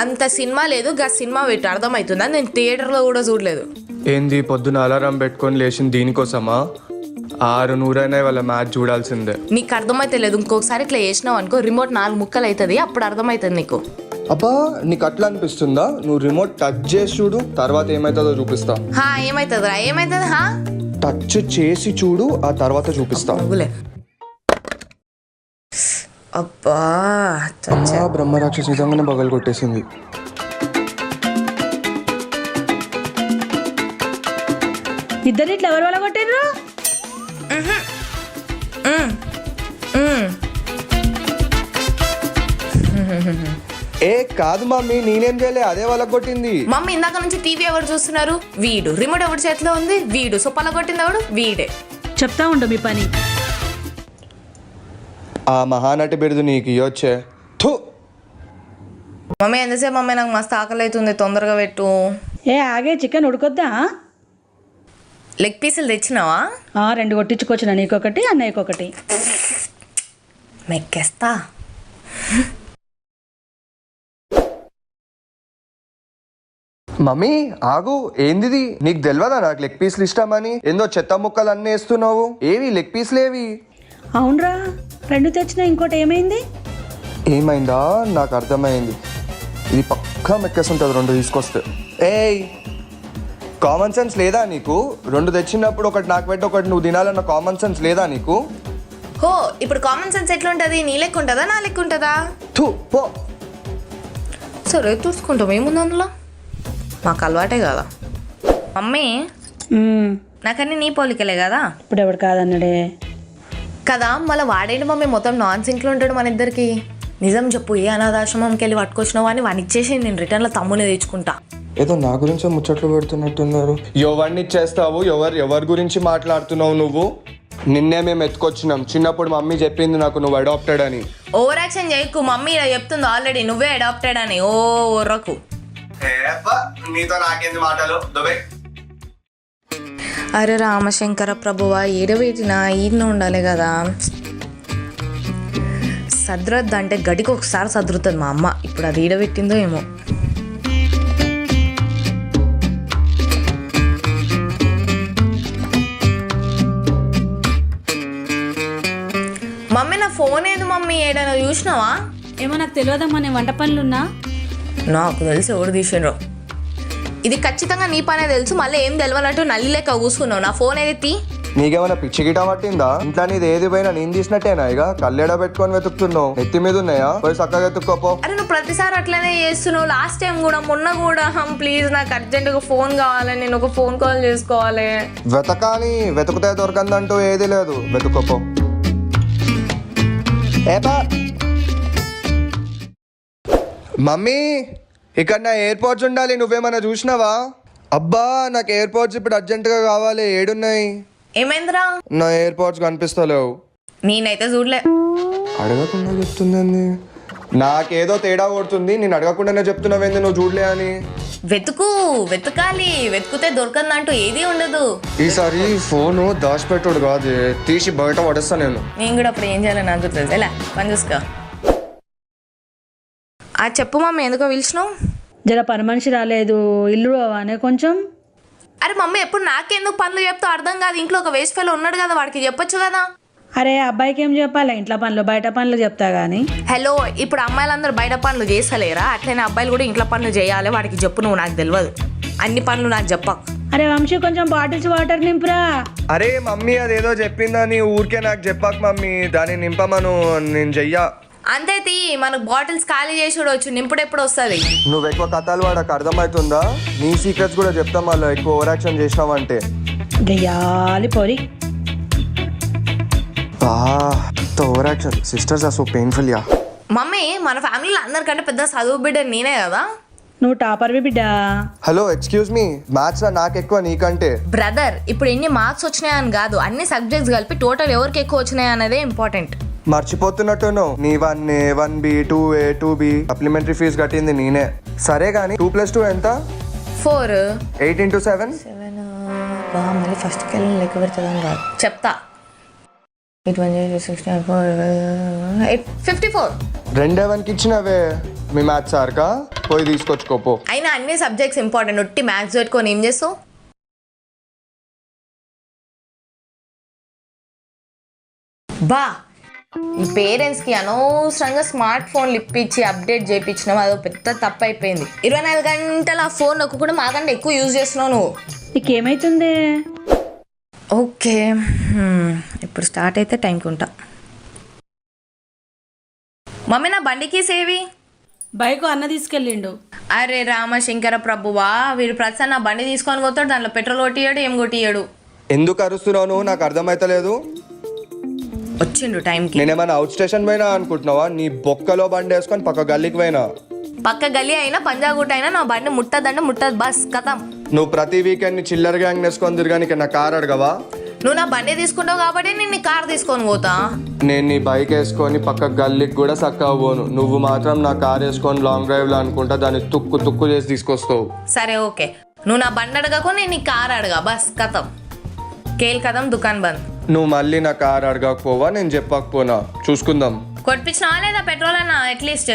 అంత సినిమా లేదు గా సినిమా పెట్టు అర్థమవుతుందా నేను థియేటర్లో కూడా చూడలేదు. ఏంది పొద్దున అలారం పెట్టుకొని లేచింది దీనికోసమా? ఆరు నూరైనా వాళ్ళ మ్యాచ్ చూడాల్సిందే. నీకు అర్థమైతే లేదు ఇంకొకసారి ఇట్లా చేసినావు అనుకో రిమోట్ నాలుగు ముక్కలు అవుతుంది అప్పుడు అర్థమవుతుంది నీకు. అబ్బా నీకు అట్లా అనిపిస్తుందా? నువ్వు రిమోట్ టచ్ చేసి చూడు తర్వాత ఏమవుతుందో చూపిస్తా. హా ఏమవుతుందిరా ఏమవుతుంది హా? టచ్ చేసి చూడు ఆ తర్వాత చూపిస్తా. అబ్బా చచ్చా. ఆ బ్రహ్మరాక్షస్ నిజంగానే బగలు కొట్టేసింది. ఇద్దరు ఇట్లా ఎవరు వాళ్ళ కొట్టిర్రు ఏ కాదు మమ్మీ నేనేం చేయలే అదే వాళ్ళకి కొట్టింది. మమ్మీ ఇందాక నుంచి టీవీ ఎవరు చూస్తున్నారు? వీడు. రిమోట్ ఎవరి చేతిలో ఉంది? వీడు. సో పల కొట్టింది ఎవడు? వీడే. చెప్తా ఉండు మీ పని. ఆ మహానటి బిరుదు నీకు ఇవ్వచ్చే థు. మమ్మీ ఎంతసేపు మమ్మీ? నాకు మస్తు ఆకలి అవుతుంది తొందరగా పెట్టు. ఏ ఆగే చికెన్ ఉడకొద్దా? లెగ్ పీసులు తెచ్చినావా? ఆ, రెండు కొట్టించుకొచ్చిన నీకొకటి అన్నయ్యకొకటి. మెక్కేస్తా. మమ్మీ ఆగు. ఏందిది? నీకు తెలియదా నాకు లెగ్ పీస్లు ఇష్టమని? ఏందో చెత్త ముక్కలు అన్నీ వేస్తున్నావు. ఏవి లెగ్ పీస్లు ఏవి అవునరా. రెండు తెచ్చిన ఇంకోటి ఏమైంది? ఏమైందా? నాకు అర్థమైంది. ఇది పక్కా మెక్కేస్తుంటుంది రెండు తీసుకొస్తే. ఏయ్! కామన్ సెన్స్ లేదా నీకు? రెండు తెచ్చినప్పుడు ఒకటి నాకు పెట్టి ఒకటి నువ్వు తినాలన్న కామన్ సెన్స్ లేదా నీకు? హో ఇప్పుడు కామన్ సెన్స్ ఎట్లా ఉంటుంది నీ లెక్క ఉంటుందా నా లెక్క ఉంటుందా థు పో. సరే చూసుకుంటాం ఏముంది అందులో? మాకు అలవాటే కదా. మమ్మీ నాకన్నీ నీ పోలికలే కదా? ఇప్పుడు ఎవడు కాదన్నాడే? కదా మళ్ళీ వాడేంటి మమ్మీ మొత్తం నాన్ సింక్లో ఉంటాడు మన ఇద్దరికి. నిజం చెప్పు ఏ అనాథాశ్రమంకి వెళ్ళి పట్టుకొచ్చినావు అని వాడిని ఇచ్చేసి నేను రిటర్న్లో తమ్ముని తెచ్చుకుంటా. ఏదో నా గురించే ముచ్చట్లు పెడుతున్నట్టున్నారు. ఎవరిని ఇచ్చేస్తావు? ఎవరు ఎవరి గురించి మాట్లాడుతున్నావు నువ్వు? నిన్నే మేము ఎత్తుకొచ్చినాం. చిన్నప్పుడు మమ్మీ చెప్పింది నాకు నువ్వు అడాప్టెడ్ అని. ఓవర్ యాక్షన్ చేయకు మమ్మీ ఇలా చెప్తుంది ఆల్రెడీ నువ్వే అడాప్టెడ్ అని. ఓ ఒర్రకు నీతో నాకేంది మాటలు? దుబే. అరే రామశంకర ప్రభువా ఏడవేటినా ఈయన ఉండాలి కదా. సద్రద్దు అంటే గడికి ఒకసారి సదురుతుంది మా అమ్మ. ఇప్పుడు అది ఈడబెట్టిందో ఏమో. మమ్మీ నా ఫోన్ ఏది మమ్మీ? ఏడైనా చూసినావా? ఏమో నాకు తెలియదమ్మా నేను వంట పనులున్నా. నాకు తెలిసి ఎవరు తీసిండ్రో. ఇది ఖచ్చితంగా నీ పనే తెలుసు. మళ్ళీ ఏం తెలియనట్టు నల్లి లెక్క కూసుకున్నావు. నా ఫోన్ ఏది తీ? నీకేమైనా పిచ్చి గిట పట్టిందా? ఇంట్లో నీది ఏది పోయినా నేను తీసినట్టేనా ఇక? కళ్ళెడ పెట్టుకొని వెతుకుతున్నావు. నెత్తి మీద ఉన్నాయా? పోయి చక్కగా ఎత్తుక్కోపో అరే నువ్వు ప్రతిసారి అట్లనే చేస్తున్నావు. లాస్ట్ టైం కూడా మొన్న కూడా. ప్లీజ్ నాకు అర్జెంటుగా ఫోన్ కావాలి. నేను ఒక ఫోన్ కాల్ చేసుకోవాలి. వెతకాలి. వెతుకుతే దొరకందంటూ ఏది లేదు. వెతుక్కోపో. ఏపా? మమ్మీ! ఇక్కడ నా ఎయిర్పోర్ట్స్ ఉండాలి నువ్వేమైనా చూసినావా? అబ్బా నాకు ఎయిర్పోర్ట్స్ ఇప్పుడు అర్జెంటుగా కావాలి ఏడున్నాయి. ఏమైందిరా? నా ఎయిర్పోర్ట్స్ కనిపిస్తలేవు. నేనైతే చూడలే. అడగకుండా చెప్తుందండి నాకేదో తేడా కొడుతుంది నేను అడగకుండానే చెప్తున్నావేంది నువ్వు చూడలే అని. వెతుకు వెతకాలి వెతుకుతే దొరకందంటూ ఏది ఉండదు. ఈసారి ఫోను దాచిపెట్టుడు కాదు తీసి బయట పడేస్తా నేను. నేను కూడా అప్పుడు ఏం చేయాలో నాకు తెలుసు. ఎలా? పని చూసుకో. ఆ చెప్పు మమ్మీ ఎందుకో పిలిచినావు? జర పని మనిషి రాలేదు ఇల్లు అనే కొంచెం. అరే మమ్మీ ఎప్పుడు నాకెందుకు పనులు చెప్తావు అర్థం కాదు ఇంట్లో ఒక వేస్ట్ ఫెలో ఉన్నాడు కదా వాడికి చెప్పొచ్చు కదా? అరే అబ్బాయికి ఏం చెప్పాలి? ఇంట్లో పనులు బయట పనులు చెప్తా గానీ. హలో ఇప్పుడు అమ్మాయిలందరూ బయట పనులు చేస్తలేరా? అట్లనే అబ్బాయిలు కూడా ఇంట్లో పనులు చేయాలి వాడికి చెప్పు నువ్వు నాకు తెలియదు అన్ని పనులు నాకు చెప్పకు. అరే వంశీ కొంచెం బాటిల్స్ వాటర్ నింపురా. అరే మమ్మీ అదేదో చెప్పిందని ఊరికే నాకు చెప్పాక మమ్మీ. దాన్ని నింపమను నేను చెయ్యా. అంతే తీ మనకు బాటిల్స్ ఖాళీ చేసి వచ్చు నింపుడు ఎప్పుడు వస్తుంది? నువ్వు ఎక్కువ కథలు వాడకు అర్థమవుతుందా నీ సీక్రెట్స్ కూడా చెప్తాం మళ్ళీ ఎక్కువ ఓవర్ యాక్షన్ చేసినావంటే. గయ్యాలి పొరి. Over action sisters are so painful yeah. Mummy మన ఫ్యామిలీలో అందరికంటే పెద్ద చదువు బిడ్డ నేనే కదా? నువ్వు టాపర్వి బిడ్డ? హలో ఎక్స్క్యూజ్ మీ మ్యాథ్స్లో నాకు ఎక్కువ నీకంటే. బ్రదర్ ఇప్పుడు ఎన్ని మార్క్స్ వచ్చినాయని కాదు అన్ని సబ్జెక్ట్స్ కలిపి టోటల్ ఎవరికి ఎక్కువ వచ్చినాయి అనేదే ఇంపార్టెంట్ మర్చిపోతున్నట్టును నీ one A one B two A two B. Supplementary fee కట్టింది నేనే. సరే కానీ టూ ప్లస్ టూ ఎంత? Four. Eight into seven? Seven. మళ్ళీ ఫస్ట్కి వెళ్ళి లెక్క పెడుతుందని కాదు. చెప్తా. Eight one sixty four eight fifty four రెండేవన్కి ఇచ్చినవే? మీ మ్యాథ్స్ సార్కా పోయి తీసుకొచ్చుకోపో అయినా అన్ని సబ్జెక్ట్స్ ఇంపార్టెంట్ ఒట్టి మ్యాథ్స్ పెట్టుకొని ఏం చేస్తావు? బా. పేరెంట్స్కి అనవసరంగా స్మార్ట్ ఫోన్లు ఇప్పించి అప్డేట్ చేయించినాం. అదో పెద్ద తప్పు అయిపోయింది ఇరవై నాలుగు గంటల ఆ ఫోన్ నొక్కు మాకంటే ఎక్కువ యూజ్ చేస్తున్నావు నువ్వు. నీకేమైతుంది? ఓకే. హ్మ్. ఇప్పుడు స్టార్ట్ అయితే టైంకి ఉంటా. మమ్మీ నా బండికి సేవి బైక్ అన్న తీసుకెళ్ళిండు. అరే రామశంకర ప్రభువా వీడు ప్రతి నా బండి తీసుకొని పోతాడు దాంట్లో పెట్రోల్ కొట్టియాడు ఏం కొట్టియాడు ఎందుకు అరుస్తున్నావు నువ్వు? నాకు అర్థమైతలేదు. వచ్చిండు టైంకి. నేనేమైనా అవుట్ స్టేషన్ పోయినా అనుకుంటున్నావా? నీ బొక్కలో బండి వేసుకొని పక్క గల్లీకి పోయినా. పక్క గల్లీ అయినా పంజాగుట్ట అయినా నా బండి ముట్టదంటే ముట్టదు బస్ కథం. నువ్వు ప్రతి వీకెండ్ని చిల్లర గ్యాంగ్ వేసుకొని తిరగానికి నా కార్ అడగవా? నువ్వు నా బండి తీసుకుంటావు కాబట్టి నేను నీ కార్ తీసుకొని పోతా. నేను నీ బైక్ వేసుకొని పక్క గల్లీకి కూడా చక్కగా పోను నువ్వు మాత్రం నా కార్ వేసుకొని లాంగ్ డ్రైవ్లో అనుకుంటా దాన్ని తుక్కు తుక్కు చేసి తీసుకొస్తావు. సరే ఓకే. నువ్వు నా బండి అడగకు నేను నీ కార్ అడగా. బస్ కథం. కేల్ కథం దుకాన్ బంద్. నువ్వు మళ్ళీ నా కార్ అడగకపోవా? నేను చెప్పకపోనా? చూసుకుందాం. కొట్టించినా లేదా పెట్రోల్ అన్న అట్లీస్ట్